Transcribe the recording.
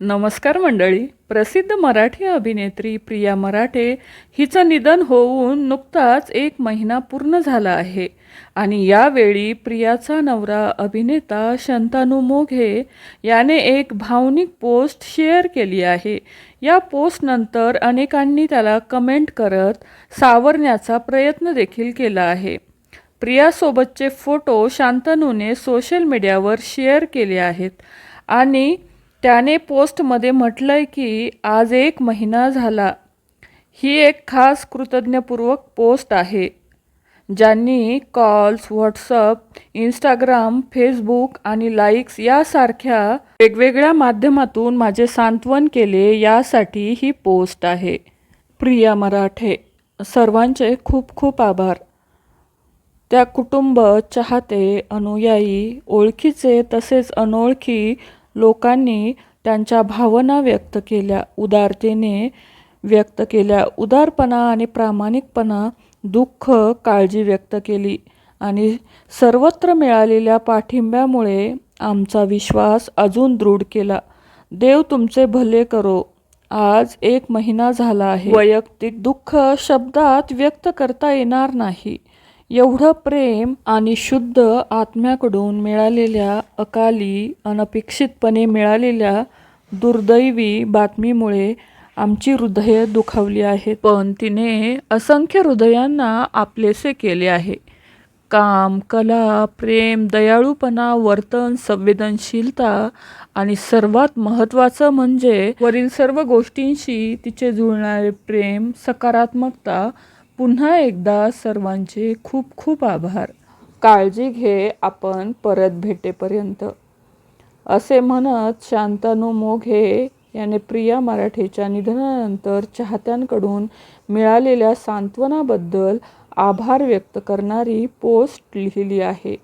नमस्कार मंडळी. प्रसिद्ध मराठी अभिनेत्री प्रिया मराठे हिचं निधन होऊन नुकताच एक महिना पूर्ण झाला आहे. आणि यावेळी प्रियाचा नवरा अभिनेता शंतानू मोघे याने एक भावनिक पोस्ट शेअर केली आहे. या पोस्टनंतर अनेकांनी त्याला कमेंट करत सावरण्याचा प्रयत्न देखील केला आहे. प्रियासोबतचे फोटो शांतनूने सोशल मीडियावर शेअर केले आहेत. आणि त्याने पोस्टमध्ये म्हटलंय की आज एक महिना झाला. ही एक खास कृतज्ञपूर्वक पोस्ट आहे. ज्यांनी कॉल्स व्हॉट्सअप इंस्टाग्राम फेसबुक आणि लाईक्स यासारख्या वेगवेगळ्या माध्यमातून माझे सांत्वन केले यासाठी ही पोस्ट आहे. प्रिया मराठे सर्वांचे खूप खूप आभार. त्या कुटुंब चाहते अनुयायी ओळखीचे तसेच अनोळखी लोकांनी त्यांच्या भावना व्यक्त केल्या उदारतेने व्यक्त केल्या. उदारपणा आणि प्रामाणिकपणा दुःख काळजी व्यक्त केली आणि सर्वत्र मिळालेल्या पाठिंब्यामुळे आमचा विश्वास अजून दृढ केला. देव तुमचे भले करो आज एक महिना झाला आहे. वैयक्तिक दुःख शब्दात व्यक्त करता येणार नाही. एवढं प्रेम आणि शुद्ध आत्म्याकडून मिळालेल्या अकाली अनपेक्षितपणे मिळालेल्या दुर्दैवी बातमीमुळे आमची हृदये दुखावली आहेत. पण तिने असंख्य हृदयांना आपलेसे केले आहे. काम कला प्रेम दयाळूपणा वर्तन संवेदनशीलता आणि सर्वात महत्त्वाचं म्हणजे वरील सर्व गोष्टींशी तिचे जुळणारे प्रेम सकारात्मकता पुन्हा एकदा सर्वांचे खूप खूप आभार. काळजी घे आपण परत भेटेपर्यंत. असे म्हणत शांतानू मोघे याने प्रिया मराठेच्या निधनानंतर चाहत्यांकडून मिळालेल्या सांत्वनाबद्दल आभार व्यक्त करणारी पोस्ट लिहिली आहे.